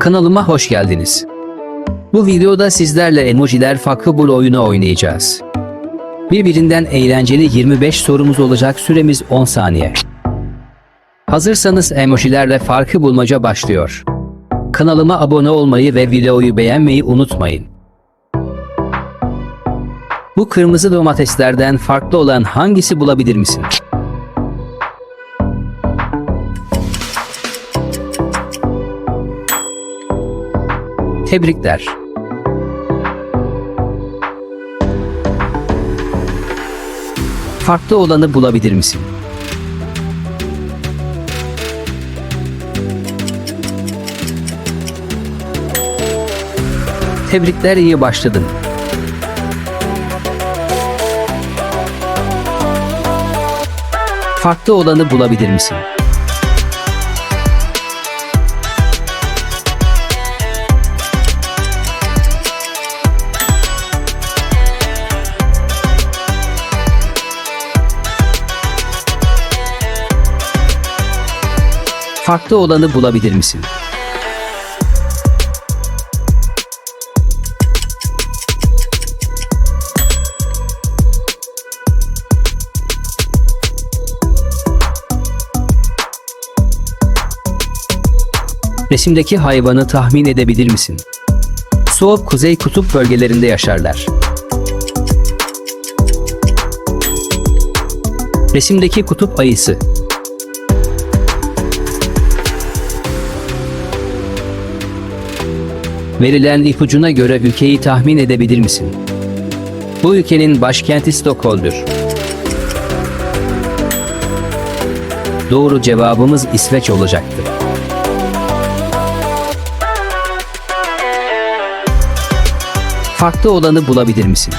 Kanalıma hoş geldiniz. Bu videoda sizlerle emojiler farklı bul oyunu oynayacağız. Birbirinden eğlenceli 25 sorumuz olacak süremiz 10 saniye. Hazırsanız emojilerle farkı bulmaca başlıyor. Kanalıma abone olmayı ve videoyu beğenmeyi unutmayın. Bu kırmızı domateslerden farklı olan hangisi bulabilir misin? Tebrikler. Farklı olanı bulabilir misin? Tebrikler iyi başladın. Farklı olanı bulabilir misin? Farklı olanı bulabilir misin? Resimdeki hayvanı tahmin edebilir misin? Soğuk kuzey kutup bölgelerinde yaşarlar. Resimdeki kutup ayısı. Verilen ipucuna göre ülkeyi tahmin edebilir misin? Bu ülkenin başkenti Stockholm'dur. Doğru cevabımız İsveç olacaktı. Farklı olanı bulabilir misin?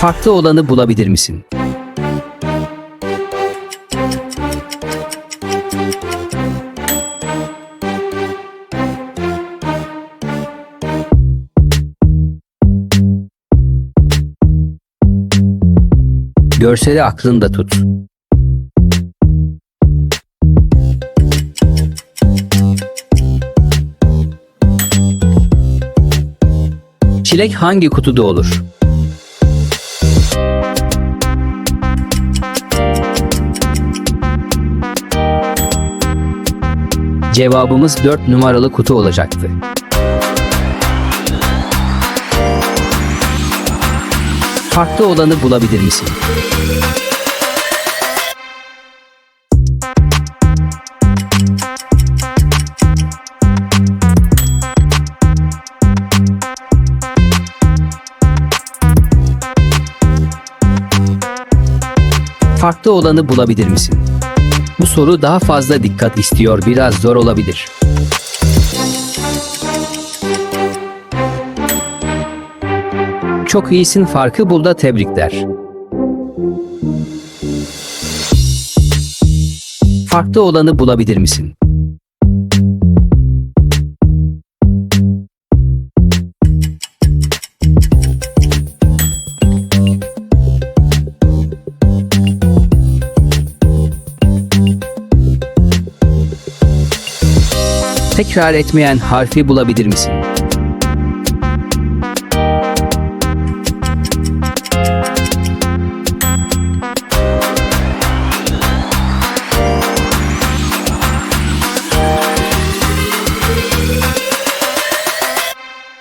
Farklı olanı bulabilir misin? Görseli aklında tut. Çilek hangi kutuda olur? Cevabımız 4 numaralı kutu olacaktı. Farklı olanı bulabilir misin? Farklı olanı bulabilir misin? Bu soru daha fazla dikkat istiyor, biraz zor olabilir. Çok iyisin farkı bul da tebrikler. Farklı olanı bulabilir misin? Tekrar etmeyen harfi bulabilir misin?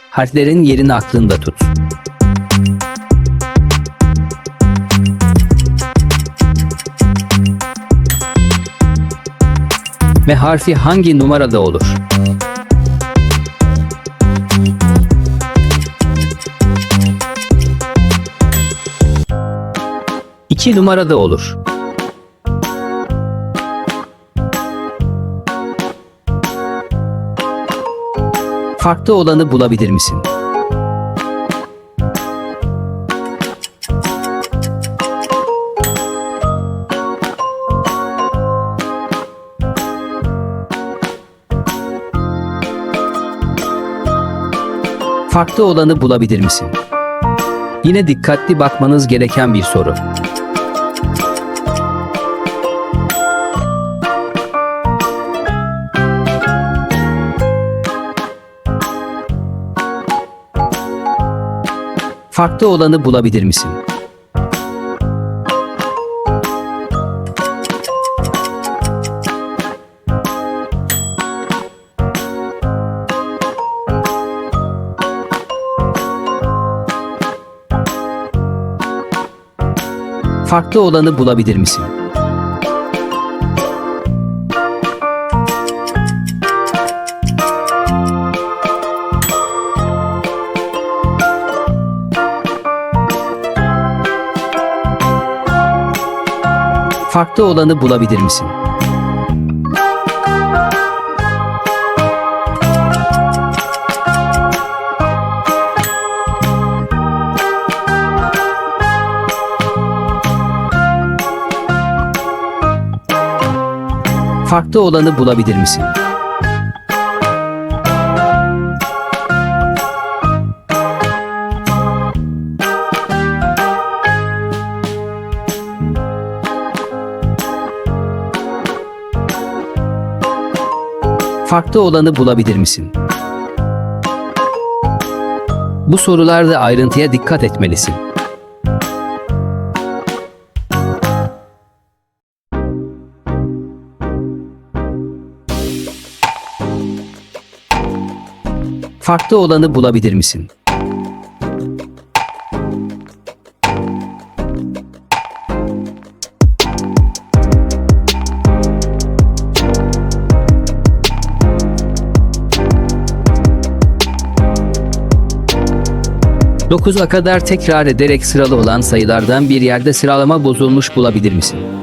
Harflerin yerini aklında tut. Ve harfi hangi numarada olur? İki numarada olur. Farklı olanı bulabilir misin? Farklı olanı bulabilir misin? Yine dikkatli bakmanız gereken bir soru. Farklı olanı bulabilir misin? Farklı olanı bulabilir misin? Farklı olanı bulabilir misin? Farklı olanı bulabilir misin? Farklı olanı bulabilir misin? Bu sorularda ayrıntıya dikkat etmelisin. Farklı olanı bulabilir misin? Dokuza kadar tekrar ederek sıralı olan sayılardan bir yerde sıralama bozulmuş bulabilir misin?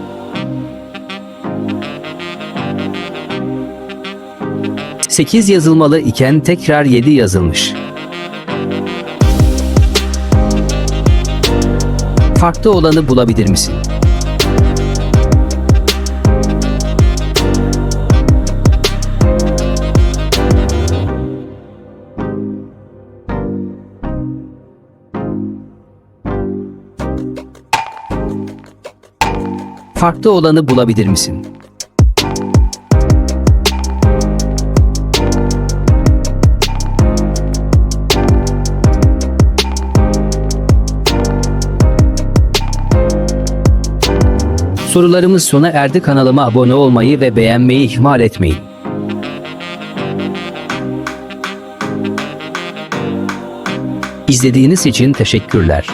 Sekiz yazılmalı iken tekrar yedi yazılmış. Farklı olanı bulabilir misin? Farklı olanı bulabilir misin? Sorularımız sona erdi kanalıma abone olmayı ve beğenmeyi ihmal etmeyin. İzlediğiniz için teşekkürler.